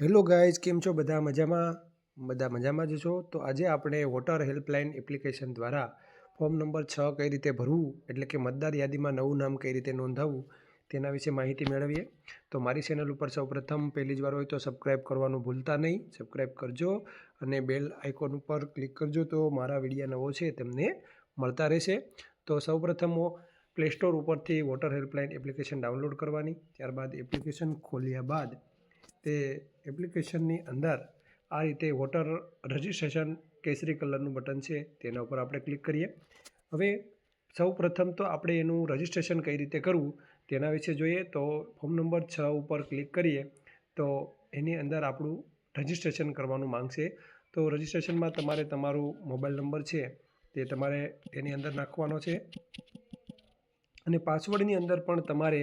Hello guys, કેમ છો? બધા મજામાં? બધા મજામાં જ છો? તો આજે આપણે વોટર હેલ્પલાઇન એપ્લિકેશન દ્વારા ફોર્મ નંબર છ કઈ રીતે ભરવું, એટલે કે મતદાર યાદીમાં નવું નામ કઈ રીતે નોંધાવવું, તેના વિશે માહિતી મેળવીએ. તો મારી ચેનલ ઉપર સૌપ્રથમ પહેલી જ વાર હોય તો સબસ્ક્રાઈબ કરવાનું ભૂલતા નહીં. સબસ્ક્રાઈબ કરજો અને બેલ આઇકોન ઉપર ક્લિક કરજો તો મારા વીડિયો નવો છે તેમને મળતા રહેશે. તો સૌપ્રથમ પ્લે સ્ટોર ઉપરથી વોટર હેલ્પલાઇન એપ્લિકેશન ડાઉનલોડ કરવાની, ત્યારબાદ એપ્લિકેશન ખોલ્યા બાદ તે એપ્લિકેશનની અંદર આ રીતે વોટર રજિસ્ટ્રેશન કેસરી કલરનું બટન છે તેના ઉપર આપણે ક્લિક કરીએ. હવે સૌ પ્રથમ તો આપણે એનું રજિસ્ટ્રેશન કઈ રીતે કરવું તેના વિશે જોઈએ તો ફોર્મ નંબર છ ઉપર ક્લિક કરીએ તો એની અંદર આપણું રજિસ્ટ્રેશન કરવાનું માંગશે. તો રજિસ્ટ્રેશનમાં તમારે તમારું મોબાઈલ નંબર છે તે તમારે તેની અંદર નાખવાનો છે. અને પાસવર્ડની અંદર પણ તમારે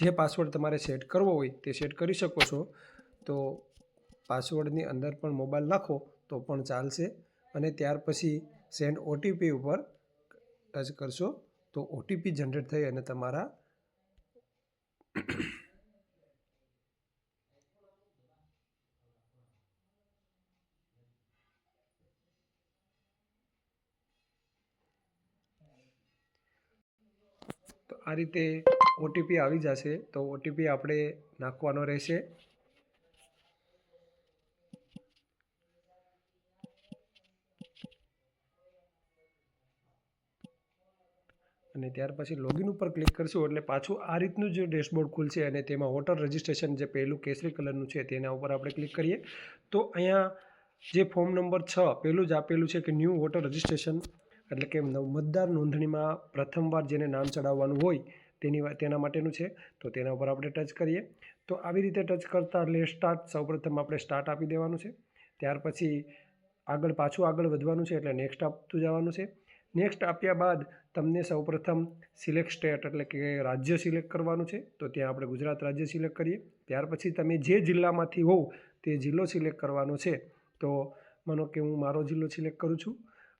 જે પાસવર્ડ તમારે સેટ કરવો હોય તે સેટ કરી શકો છો. તો પાસવર્ડની અંદર પણ મોબાઈલ નાખો તો પણ ચાલશે. અને ત્યાર પછી સેન્ડ ઓટીપી ઉપર ટચ કરશો તો ઓટીપી જનરેટ થઈ અને તમારા તો આ રીતે ઓટીપી આવી જશે તો ઓટીપી આપણે નાખવાનો રહેશે. અને ત્યાર પછી લોગિન ઉપર ક્લિક કરશું એટલે પાછું આ રીતનું જે ડેશબોર્ડ ખુલશે અને તેમાં વોટર રજિસ્ટ્રેશન જે પહેલું કેસરી કલરનું છે તેના ઉપર આપણે ક્લિક કરીએ. તો અહીંયા જે ફોર્મ નંબર છ પહેલું જ આપેલું છે કે ન્યૂ વોટર રજિસ્ટ્રેશન એટલે કે મતદાર નોંધણીમાં પ્રથમવાર જેને નામ ચડાવવાનું હોય તેની તેના માટેનું છે. તો તેના ઉપર આપણે ટચ કરીએ. તો આવી રીતે ટચ કરતાં એટલે સ્ટાર્ટ સૌપ્રથમ આપણે સ્ટાર્ટ આપી દેવાનું છે. ત્યાર પછી આગળ પાછું આગળ વધવાનું છે એટલે નેક્સ્ટ આપતું જવાનું છે. નેક્સ્ટ આપ્યા બાદ તમને સૌપ્રથમ સિલેક્ટ સ્ટેટ એટલે કે રાજ્ય સિલેક્ટ કરવાનું છે. તો ત્યાં આપણે ગુજરાત રાજ્ય સિલેક્ટ કરીએ. ત્યાર પછી તમે જે જિલ્લામાંથી હોવ તે જિલ્લો સિલેક્ટ કરવાનો છે. તો માનો કે હું મારો જિલ્લો સિલેક્ટ કરું છું.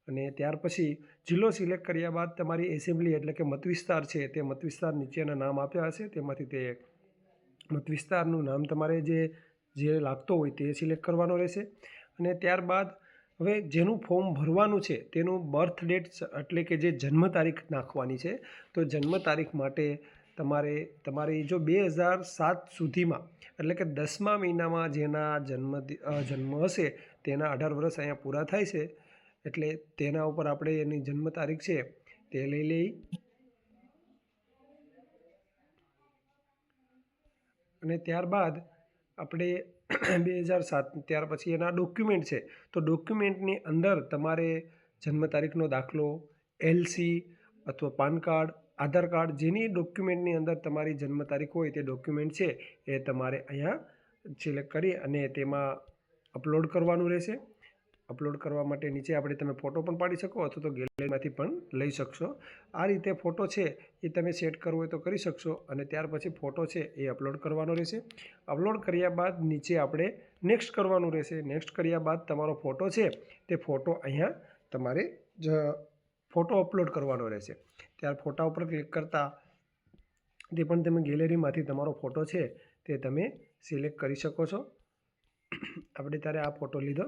અને ત્યાર પછી જિલ્લો સિલેક્ટ કર્યા બાદ તમારી એસેમ્બલી એટલે કે મતવિસ્તાર છે તે મતવિસ્તાર નીચેના નામ આપ્યા હશે. તેમાંથી તે મતવિસ્તારનું નામ તમારે જે જે લાગતો હોય તે સિલેક્ટ કરવાનો રહેશે. અને ત્યારબાદ હવે જેનું ફોર્મ ભરવાનું છે તેનું બર્થ ડેટ એટલે કે જે જન્મ તારીખ નાખવાની છે, તો જન્મ તારીખ માટે તમારે, તમારી જો બે હજાર સાત સુધીમાં એટલે કે દસમા મહિનામાં જેના જન્મ જન્મ હશે તેના અઢાર વર્ષ અહીંયા પૂરા થાય છે. એટલે તેના ઉપર આપણે એની જન્મ તારીખ છે તે લઈ લઈ. અને ત્યારબાદ આપણે બે હજાર સાત, ત્યાર પછી એના ડોક્યુમેન્ટ છે. તો ડોક્યુમેન્ટની અંદર તમારે જન્મ તારીખનો દાખલો, એલસી અથવા પાન કાર્ડ, આધાર કાર્ડ જેની ડોક્યુમેન્ટની અંદર તમારી જન્મ તારીખ હોય તે ડોક્યુમેન્ટ છે એ તમારે અહીંયા સિલેક્ટ કરી અને તેમાં અપલોડ કરવાનું રહેશે. અપલોડ કરવા માટે નીચે આપણે તમે ફોટો પણ પાડી શકો અથવા તો ગેલેરીમાંથી પણ લઈ શકશો. આ રીતે ફોટો છે એ તમે સેટ કરવો હોય તો કરી શકશો અને ત્યાર પછી ફોટો છે એ અપલોડ કરવાનો રહેશે. અપલોડ કર્યા બાદ નીચે આપણે નેક્સ્ટ કરવાનું રહેશે. નેક્સ્ટ કર્યા બાદ તમારો ફોટો છે તે ફોટો અહીંયા તમારે જ ફોટો અપલોડ કરવાનો રહેશે. ત્યાર ફોટા ઉપર ક્લિક કરતાં તે પણ તમે ગેલેરીમાંથી તમારો ફોટો છે તે તમે સિલેક્ટ કરી શકો છો. આપણે ત્યારે આ ફોટો લીધો.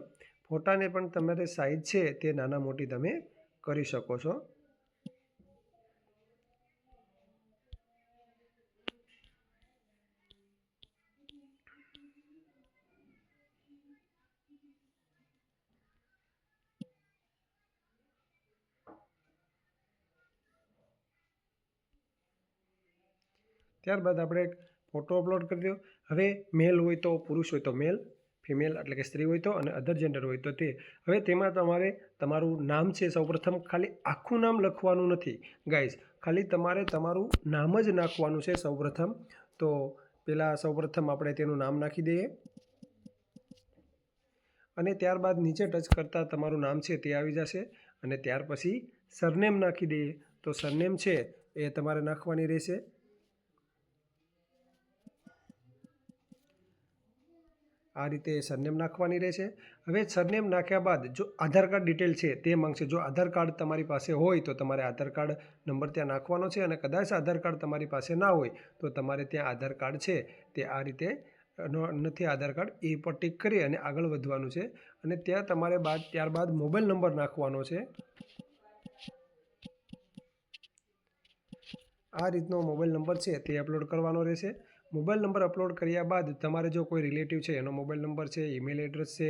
ફોટાને પણ તમારે સાઇઝ છે તે નાના મોટી તમે કરી શકો છો. ત્યારબાદ આપણે ફોટો અપલોડ કરી દો. હવે મેલ હોય તો પુરુષ હોય તો મેલ ફિમેલ એટલે કે સ્ત્રી હોય તો અને અધર જેન્ડર હોય તો તે. હવે તેમાં તમારે, તમારું નામ છે સૌપ્રથમ, ખાલી આખું નામ લખવાનું નથી. ગાઈઝ ખાલી તમારે તમારું નામ જ નાખવાનું છે સૌપ્રથમ. તો પહેલાં સૌપ્રથમ આપણે તેનું નામ નાખી દઈએ. અને ત્યારબાદ નીચે ટચ કરતાં તમારું નામ છે તે આવી જશે. અને ત્યાર પછી સરનેમ નાખી દઈએ. તો સરનેમ છે એ તમારે નાખવાની રહેશે. આ રીતે સરનેમ નાખવાની રહેશે હવે સરનેમ નાખ્યા બાદ જો આધાર કાર્ડ ડિટેલ છે તે માંગશે. જો આધાર કાર્ડ તમારી પાસે હોય તો તમારે આધાર કાર્ડ નંબર ત્યાં નાખવાનો છે અને કદાચ આધાર કાર્ડ તમારી પાસે ના હોય તો તમારે ત્યાં આધાર કાર્ડ છે. તે આ રીતે નથી આધાર કાર્ડ એ પર ટિક કરી અને આગળ વધવાનું છે. અને ત્યાં તમારે બાદ, ત્યારબાદ મોબાઈલ નંબર નાખવાનો છે. આ રીતનો મોબાઈલ નંબર છે તે અપલોડ કરવાનો રહેશે. મોબાઈલ નંબર અપલોડ કર્યા બાદ તમારે જો કોઈ રિલેટિવ છે, એનો મોબાઈલ નંબર છે, ઈમેલ એડ્રેસ છે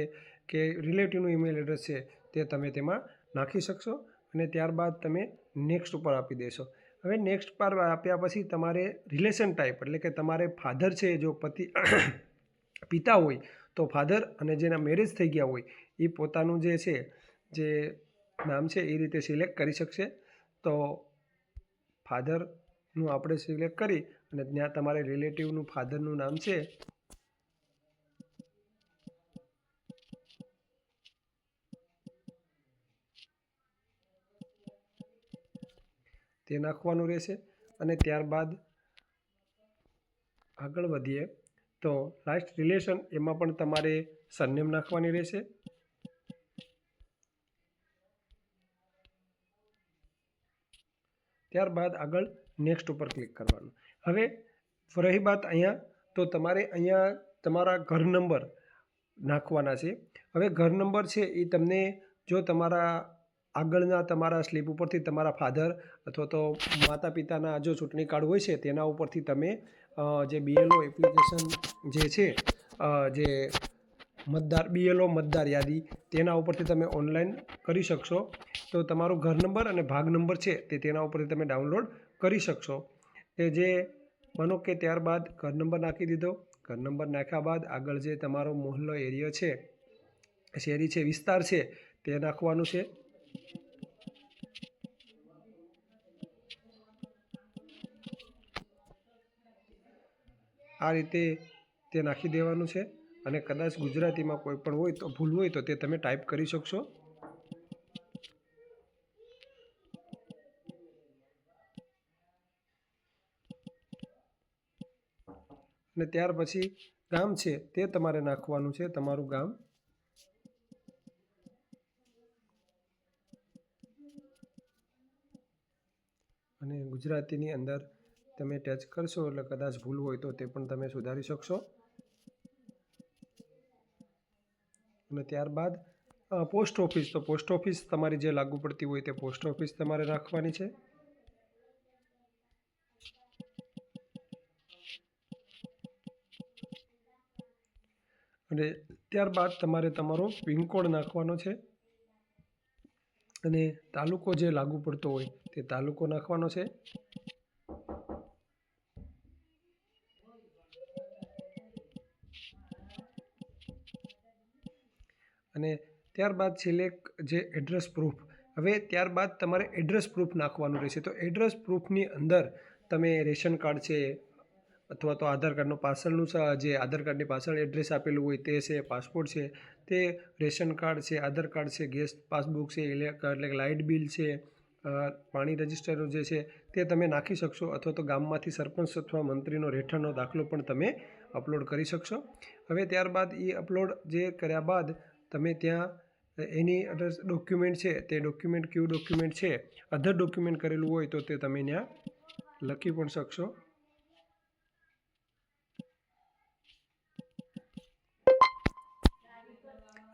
કે રિલેટિવનું ઈમેલ એડ્રેસ છે, તે તમે તેમાં નાખી શકશો અને ત્યારબાદ તમે નેક્સ્ટ ઉપર આપી દેશો. હવે નેક્સ્ટ પર આપ્યા પછી તમારે રિલેશન ટાઈપ એટલે કે તમારે ફાધર છે, જો પતિ પિતા હોય, તો ફાધર અને જેના મેરેજ થઈ ગયા હોય, એ પોતાનું જે છે, જે નામ છે, એ રીતે સિલેક્ટ કરી શકશે. તો ફાધરનું આપણે સિલેક્ટ કરી અને ત્યાં તમારે રિલેટિવનું ફાધરનું નામ છે? તે નાખવાનું રહેશે. અને ત્યારબાદ આગળ વધીએ તો લાસ્ટ રિલેશન એમાં પણ તમારે સરનેમ નાખવાની રહેશે. ત્યારબાદ આગળ નેક્સ્ટ ઉપર ક્લિક કરવાનું. હવે રહી વાત અહીંયા, તો તમારે અહીંયા તમારા ઘર નંબર નાખવાના છે. હવે ઘર નંબર છે એ તમને જો તમારા આગળના તમારા સ્લીપ ઉપરથી તમારા ફાધર અથવા તો માતા પિતાના જો ચૂંટણી કાર્ડ હોય છે, તેના ઉપરથી તમે જે બીએલઓ એપ્લિકેશન જે છે જે મતદાર બીએલઓ મતદાર યાદી, તેના ઉપરથી તમે ઓનલાઈન કરી શકશો. તો તમારો ઘર નંબર અને ભાગ નંબર છે તે તેના ઉપરથી તમે ડાઉનલોડ કરી શકશો. કે જે માનો કે ત્યારબાદ ઘર નંબર નાખી દીધો. ઘર નંબર નાખ્યા બાદ આગળ જે તમારો મોહલ્લો એરિયો છે, શેરી છે, વિસ્તાર છે, તે નાખવાનું છે. આ રીતે તે નાખી દેવાનું છે. અને કદાચ ગુજરાતીમાં કોઈ પણ હોય તો ભૂલ હોય તો તે તમે ટાઈપ કરી શકશો. અને ત્યાર પછી ગામ છે તે તમારે નાખવાનું છે, તમારું ગામ. અને ગુજરાતીની અંદર તમે ટચ કરશો એટલે કદાચ ભૂલ હોય તો તે પણ તમે સુધારી શકશો. અને ત્યારબાદ પોસ્ટ ઓફિસ તો પોસ્ટ ઓફિસ તમારી જે લાગુ પડતી હોય તે પોસ્ટ ઓફિસ તમારે રાખવાની છે. અને ત્યારબાદ તમારે તમારો પિનકોડ નાખવાનો છે અને તાલુકો જે લાગુ પડતો હોય તે તાલુકો નાખવાનો છે. અને ત્યારબાદ સિલેક્ટ જે એડ્રેસ પ્રૂફ હવે ત્યારબાદ તમારે એડ્રેસ પ્રૂફ નાખવાનું રહેશે. તો એડ્રેસ પ્રૂફની અંદર તમે રેશન કાર્ડ છે અથવા તો આધાર કાર્ડનું પાછળનું જે આધાર કાર્ડની પાછળ એડ્રેસ આપેલું હોય તે છે પાસપોર્ટ છે, તે રેશન કાર્ડ છે, આધાર કાર્ડ છે ગેસ પાસબુક છે, એટલે કે લાઇટ બિલ છે પાણી રજિસ્ટરનું જે છે, તે તમે નાખી શકશો અથવા તો ગામમાંથી સરપંચ અથવા મંત્રીનો રહેઠાણનો દાખલો પણ તમે અપલોડ કરી શકશો. હવે ત્યારબાદ એ અપલોડ જે કર્યા બાદ તમે ત્યાં, એની ડોક્યુમેન્ટ છે, તે ડોક્યુમેન્ટ કયું ડોક્યુમેન્ટ છે અધર ડોક્યુમેન્ટ કરેલું હોય તો તે તમે ત્યાં લખી પણ શકશો.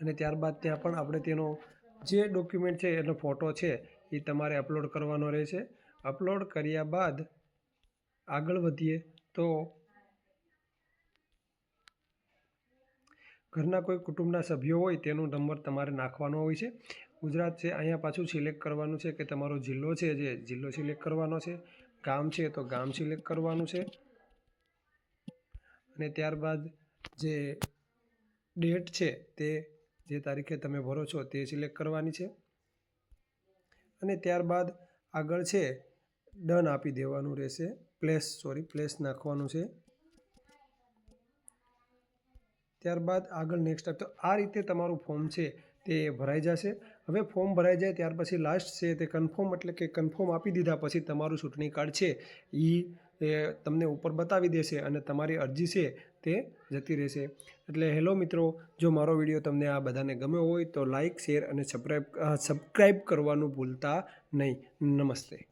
અને ત્યારબાદ ત્યાં પણ આપણે તેનો જે ડોક્યુમેન્ટ છે, એનો ફોટો છે, એ તમારે અપલોડ કરવાનો રહેશે. અપલોડ કર્યા બાદ આગળ વધીએ તો ઘરના કોઈ કુટુંબના સભ્યો હોય તેનો નંબર તમારે નાખવાનો હોય છે. ગુજરાત છે, અહીંયા પાછું સિલેક્ટ કરવાનું છે કે તમારો જિલ્લો છે, જે જિલ્લો સિલેક્ટ કરવાનો છે. ગામ છે તો ગામ સિલેક્ટ કરવાનું છે. અને ત્યારબાદ જે ડેટ છે તે જે તારીખે તમે ભરો છો તે સિલેક્ટ કરવાની છે. અને ત્યારબાદ આગળ છે, ડન આપી દેવાનું રહેશે. પ્લેસ, સોરી, પ્લેસ નાખવાનું છે. ત્યારબાદ આગળ નેક્સ્ટ તો આ રીતે તમારું ફોર્મ છે તે ભરાઈ જશે. હવે ફોર્મ ભરાઈ જાય ત્યાર પછી લાસ્ટ છે તે કન્ફર્મ એટલે કે કન્ફર્મ આપી દીધા પછી તમારું ચૂંટણી કાર્ડ છે. એ તમને ઉપર બતાવી દેશે અને તમારી અરજી છે તે જતી રહેશે. એટલે હેલો મિત્રો, જો મારો વીડિયો તમને આ બધાને ગમ્યો હોય તો લાઇક શેર અને સબસ્ક્રાઈબ સબસ્ક્રાઈબ કરવાનું ભૂલતા નહીં. નમસ્તે.